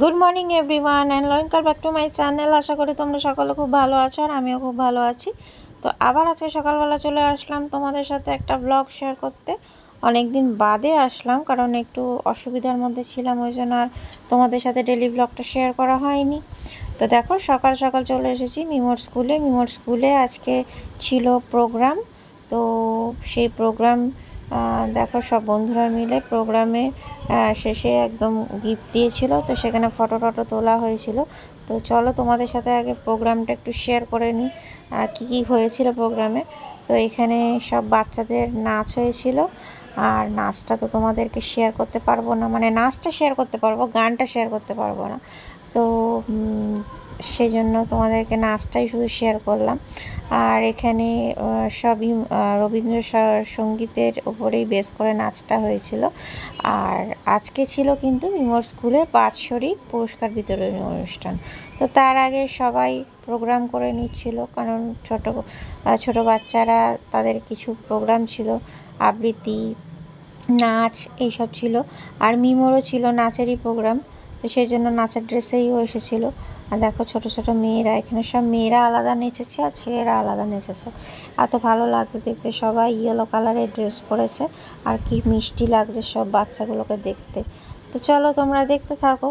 Good morning everyone and welcome back to my channel আশা করি তোমরা সকলে খুব ভালো আছো আর আমিও খুব ভালো আছি। তো আবার আজকে সকালবেলা চলে আসলাম তোমাদের সাথে একটা ব্লগ শেয়ার করতে। অনেক দিন বাদে আসলাম, কারণ একটু অসুবিধার মধ্যে ছিলাম, ওই জন্য আর তোমাদের সাথে ডেলি ব্লগটা শেয়ার করা হয়নি। তো দেখো, সকাল সকাল চলে এসেছি মিমোর স্কুলে মিমোর স্কুলে আজকে ছিল প্রোগ্রাম তো সেই প্রোগ্রাম দেখো সব বন্ধুরা মিলে প্রোগ্রামে শেষে একদম গিফট দিয়েছিল, তো সেখানে ফটো টটো তোলা হয়েছিল। তো চলো তোমাদের সাথে আগে প্রোগ্রামটা একটু শেয়ার করে নিই কী কী হয়েছিল প্রোগ্রামে। তো এখানে সব বাচ্চাদের নাচ হয়েছিল, আর নাচটা তো তোমাদেরকে শেয়ার করতে পারব না মানে নাচটা শেয়ার করতে পারব, গানটা শেয়ার করতে পারব না। তো সেই জন্য তোমাদেরকে নাচটাই শুধু শেয়ার করলাম। আর এখানে সবই রবীন্দ্র সঙ্গীতের উপরেই বেস করে নাচটা হয়েছিল। আর আজকে ছিল কিন্তু মিমোর স্কুলে বাৎসরিক পুরস্কার বিতরণী অনুষ্ঠান। তো তার আগে সবাই প্রোগ্রাম করে নিচ্ছিল, কারণ ছোট ছোট বাচ্চারা, তাদের কিছু প্রোগ্রাম ছিল, আবৃত্তি, নাচ এইসব ছিল। আর মিমোরও ছিল নাচেরই প্রোগ্রাম তো সেই জন্য নাচের ড্রেসেইও এসেছিল। আর দেখো ছোট ছোট মেয়েরা, এখানে সব মেয়েরা আলাদা নেচেছে আর ছেলেরা আলাদা নেচেছে। এত ভালো লাগছে দেখতে, সবাই ইয়েলো কালারের ড্রেস পরেছে আর কি মিষ্টি লাগছে সব বাচ্চাগুলোকে দেখতে। তো চলো তোমরা দেখতে থাকো।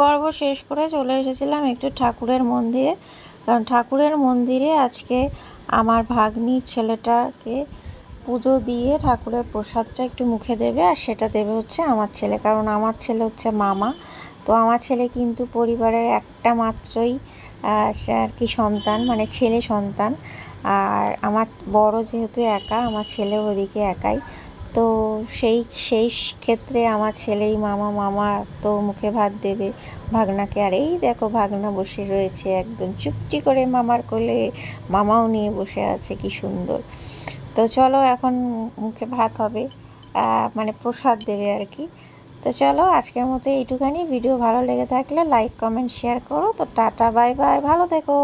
পর্ব শেষ করে চলে এসেছিলাম একটু ঠাকুরের মন্দিরে। কারণ ঠাকুরের মন্দিরে আজকে আমার ভাগ্নির ছেলেটাকে পুজো দিয়ে ঠাকুরের প্রসাদটা একটু মুখে দেবে আর সেটা দেবে হচ্ছে আমার ছেলে। কারণ আমার ছেলে হচ্ছে মামা। তো আমার ছেলে কিন্তু পরিবারের একটা মাত্রই আর কি সন্তান মানে ছেলে সন্তান। আর আমার বড় যেহেতু একা, আমার ছেলে ওদিকে একাই। তো সেই সেই ক্ষেত্রে আমার ছেলেই মামা মামা তো মুখে ভাত দেবে। ভাগনাকে আর এই দেখো ভাগনা বসে রয়েছে একদম চুপটি করে মামার কোলে। মামাও নিয়ে বসে আছে, কি সুন্দর। তো চলো এখন মুখে ভাত হবে মানে প্রসাদ দেবে আর কি। তো চলো আজকের মতো এইটুখানি। ভিডিও ভালো লেগে থাকলে লাইক, কমেন্ট, শেয়ার করো। তো টাটা, বাই বাই। ভালো থেকো।